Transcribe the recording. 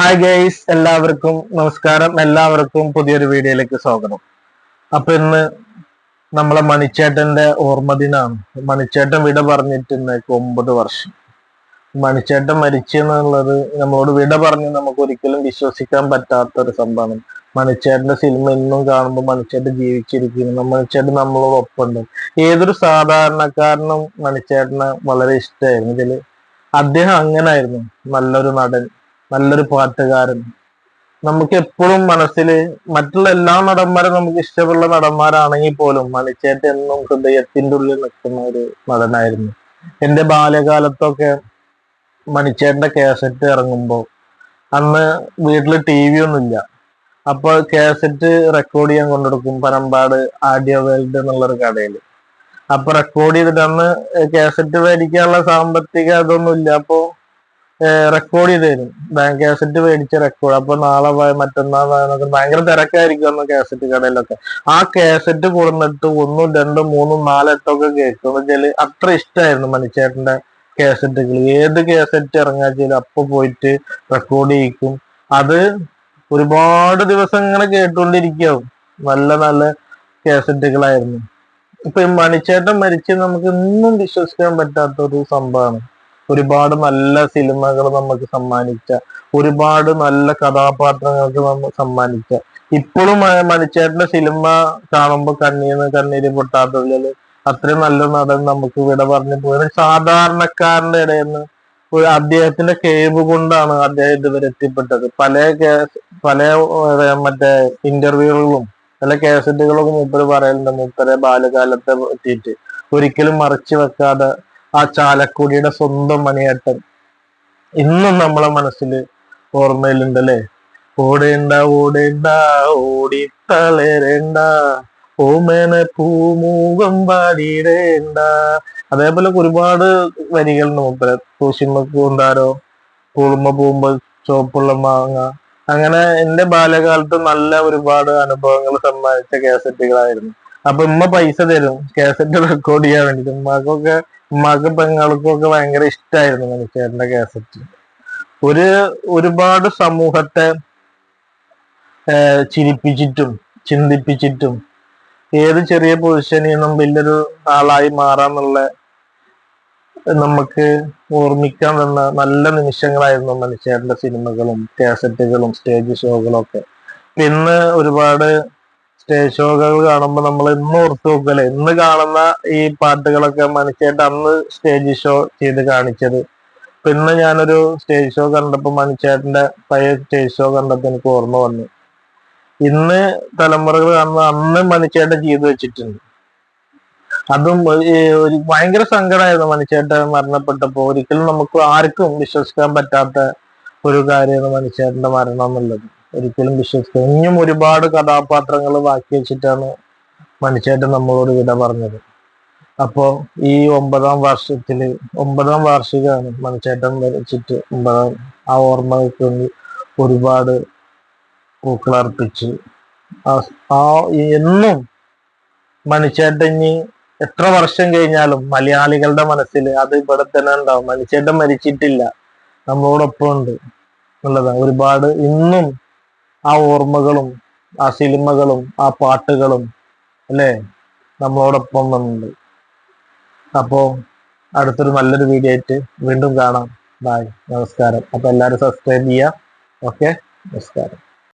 Hi guys എല്ലാവർക്കും നമസ്കാരം. എല്ലാവർക്കും പുതിയൊരു വീഡിയോയിലേക്ക് സ്വാഗതം. അപ്പൊ ഇന്ന് നമ്മളെ മണിച്ചേട്ടന്റെ ഓർമ്മ ദിനാണ്. മണിച്ചേട്ടൻ വിട പറഞ്ഞിട്ട് ഇന്നേക്ക് ഒമ്പത് വർഷം. മണിച്ചേട്ടൻ മരിച്ചു എന്നുള്ളത് നമ്മളോട് വിട പറഞ്ഞ് നമുക്ക് ഒരിക്കലും വിശ്വസിക്കാൻ പറ്റാത്ത ഒരു സംഭവമാണ്. മണിച്ചേട്ടന്റെ സിനിമ ഇന്നും കാണുമ്പോൾ മണിച്ചേട്ടൻ ജീവിച്ചിരിക്കുന്നു. മണിച്ചേട്ടൻ നമ്മളോട് ഒപ്പമുണ്ട്. ഏതൊരു സാധാരണക്കാരനും മണിച്ചേട്ടനെ വളരെ ഇഷ്ടമായിരുന്നു. ഇതിൽ അദ്ദേഹം അങ്ങനായിരുന്നു. നല്ലൊരു നടൻ. നല്ലൊരു പാട്ടുകാരൻ. നമുക്ക് എപ്പോഴും മനസ്സിൽ മറ്റുള്ള എല്ലാ നടന്മാരും നമുക്ക് ഇഷ്ടമുള്ള നടന്മാരാണെങ്കിൽ പോലും മണിച്ചേട്ട് എന്നും ഹൃദയത്തിന്റെ ഉള്ളിൽ നിൽക്കുന്ന ഒരു നടനായിരുന്നു. എന്റെ ബാല്യകാലത്തൊക്കെ മണിച്ചേട്ടന്റെ കാസറ്റ് ഇറങ്ങുമ്പോൾ അന്ന് വീട്ടിൽ ടി വി ഒന്നുമില്ല. അപ്പോൾ കാസറ്റ് റെക്കോർഡ് ചെയ്യാൻ കൊണ്ടെടുക്കും പനമ്പാട് ആഡിയോ വേൾഡ് എന്നുള്ളൊരു കടയിൽ. അപ്പൊ റെക്കോർഡ് ചെയ്തിട്ട് അന്ന് കാസറ്റ് മേടിക്കാനുള്ള സാമ്പത്തിക ഇതൊന്നുമില്ല അപ്പോൾ അപ്പോ റെക്കോർഡ് ചെയ്ത് തരും. ബാങ്ക് കാസറ്റ് മേടിച്ച റെക്കോർഡ് അപ്പൊ നാളെ മറ്റന്നാൾ ഭയങ്കര തിരക്കായിരിക്കും അന്ന് കാസറ്റ് കടയിലൊക്കെ. ആ കാസറ്റ് കൊടുന്നിട്ട് ഒന്നും രണ്ടും മൂന്നും ഒക്കെ കേൾക്കും. അത്ര ഇഷ്ടമായിരുന്നു മണിച്ചേട്ടന്റെ കാസറ്റുകൾ ഏത് കാസറ്റ് ഇറങ്ങാച്ചാലും അപ്പൊ പോയിട്ട് റെക്കോർഡ് ചെയ്യിക്കും. അത് ഒരുപാട് ദിവസം ഇങ്ങനെ കേട്ടുകൊണ്ടിരിക്കാവും നല്ല നല്ല കാസറ്റുകളായിരുന്നു ഇപ്പൊ മണിച്ചേട്ടൻ മരിച്ച് നമുക്ക് ഇന്നും വിശ്വസിക്കാൻ പറ്റാത്ത ഒരു സംഭവമാണ്. ഒരുപാട് നല്ല സിനിമകൾ നമുക്ക് സമ്മാനിച്ച ഒരുപാട് നല്ല കഥാപാത്രങ്ങൾക്ക് നമ്മൾ സമ്മാനിച്ച. ഇപ്പോഴും മണിച്ചേട്ടന്റെ സിനിമ കാണുമ്പോൾ കണ്ണീന്ന് കണ്ണീര് പൊട്ടാത്തതിൽ അത്രയും നല്ല നടൻ നമുക്ക് വിട പറഞ്ഞു പോയത്. സാധാരണക്കാരന്റെ ഇടയിൽ നിന്ന് ഒരു അദ്ദേഹത്തിന്റെ കേവ് കൊണ്ടാണ് അദ്ദേഹം ഇതുവരെ എത്തിപ്പെട്ടത്. പല പല മറ്റേ ഇന്റർവ്യൂകളും പല കേസറ്റുകളൊക്കെ മൂപ്പര് പറയലുണ്ട് മൂപ്പരെ ബാല്യകാലത്തെ പറ്റിയിട്ട് ഒരിക്കലും മറച്ചു വെക്കാതെ ആ ചാലക്കുടിയുടെ സ്വന്തം മണിയേട്ടൻ. ഇന്നും നമ്മളെ മനസ്സിൽ ഓർമ്മയിലുണ്ട് അല്ലേ ഓടേണ്ട ഓടേണ്ട ഓടിത്തളരേണ്ട ഓമേന പൂമൂകം പാടിയിടേണ്ട. അതേപോലെ ഒരുപാട് വരികൾ മൂപ്പര് തൂശിമ പൂന്താരോ പൂളുമ്പ പൂമ്പ ചോപ്പുള്ള മാങ്ങ. അങ്ങനെ എന്റെ ബാല്യകാലത്ത് നല്ല ഒരുപാട് അനുഭവങ്ങൾ സമ്മാനിച്ച കാസറ്റുകളായിരുന്നു അപ്പൊ ഉമ്മ പൈസ തരും. കാസറ്റ് റെക്കോർഡ് ചെയ്യാൻ വേണ്ടിട്ട്. ഉമ്മാക്കൊക്കെ ഉമ്മാക്ക് പെങ്ങൾക്കും ഒക്കെ ഭയങ്കര ഇഷ്ടമായിരുന്നു മനുഷ്യരുടെ കാസറ്റ് ഒരു ഒരുപാട് സമൂഹത്തെ ചിരിപ്പിച്ചിട്ടും ചിന്തിപ്പിച്ചിട്ടും ഏത് ചെറിയ പൊസിഷനിൽ നിന്നും വലിയൊരു ആളായി മാറാന്നുള്ള നമുക്ക് ഓർമ്മിക്കാൻ തന്ന നല്ല നിമിഷങ്ങളായിരുന്നു മനുഷ്യരുടെ സിനിമകളും കാസറ്റുകളും സ്റ്റേജ് ഷോകളും ഒക്കെ ഇന്ന് ഒരുപാട് സ്റ്റേജ് ഷോകൾ കാണുമ്പോൾ നമ്മൾ ഇന്ന് ഓർത്ത് നോക്കല്ലേ ഇന്ന് കാണുന്ന ഈ പാട്ടുകളൊക്കെ മനുഷ്യായിട്ട് അന്ന് സ്റ്റേജ് ഷോ ചെയ്ത് കാണിച്ചത്. പിന്നെ ഞാനൊരു സ്റ്റേജ് ഷോ കണ്ടപ്പോൾ മണിച്ചേട്ടന്റെ പഴയ സ്റ്റേജ് ഷോ കണ്ടപ്പോൾ എനിക്ക് ഓർമ്മ വന്നു. ഇന്ന് തലമുറകൾ കാണുന്ന അന്ന് മനുഷ്യേട്ടൻ ചെയ്തു വെച്ചിട്ടുണ്ട്. അതും ഒരു ഭയങ്കര സങ്കടമായിരുന്നു മനുഷ്യേട്ടൻ മരണപ്പെട്ടപ്പോ ഒരിക്കലും നമുക്ക് ആർക്കും വിശ്വസിക്കാൻ പറ്റാത്ത ഒരു കാര്യമാണ് മണിച്ചേട്ടന്റെ മരണം എന്നുള്ളത്. ഒരിക്കലും വിശ്വസിക്കാൻ ഇനിയും ഒരുപാട് കഥാപാത്രങ്ങൾ ബാക്കി വെച്ചിട്ടാണ് മണിച്ചേട്ടൻ നമ്മളോട് വിട പറഞ്ഞത്. അപ്പോ ഈ ഒമ്പതാം വർഷത്തിൽ ഒമ്പതാം വാർഷികമാണ് മണിച്ചേട്ടൻ വരച്ചിട്ട് ഒമ്പതാം ആ ഓർമ്മകൾക്ക് വേണ്ടി ഒരുപാട് പൂക്കളർപ്പിച്ച് ആ- എന്നും ഇനി എത്ര വർഷം കഴിഞ്ഞാലും മലയാളികളുടെ മനസ്സിൽ അത് ഇവിടെ തന്നെ ഉണ്ടാവും. മണിച്ചേട്ടൻ മരിച്ചിട്ടില്ല. നമ്മളോടൊപ്പം ഉണ്ട് എന്നുള്ളതാണ്. ഒരുപാട് ഇന്നും ആ ഓർമ്മകളും ആ സിനിമകളും ആ പാട്ടുകളും അല്ലേ നമ്മളോടൊപ്പം വന്നുണ്ട് അപ്പോ അടുത്തൊരു നല്ലൊരു വീഡിയോ ആയിട്ട് വീണ്ടും കാണാം. ബായ് നമസ്കാരം. അപ്പൊ എല്ലാവരും സബ്സ്ക്രൈബ് ചെയ്യാം ഓക്കെ നമസ്കാരം.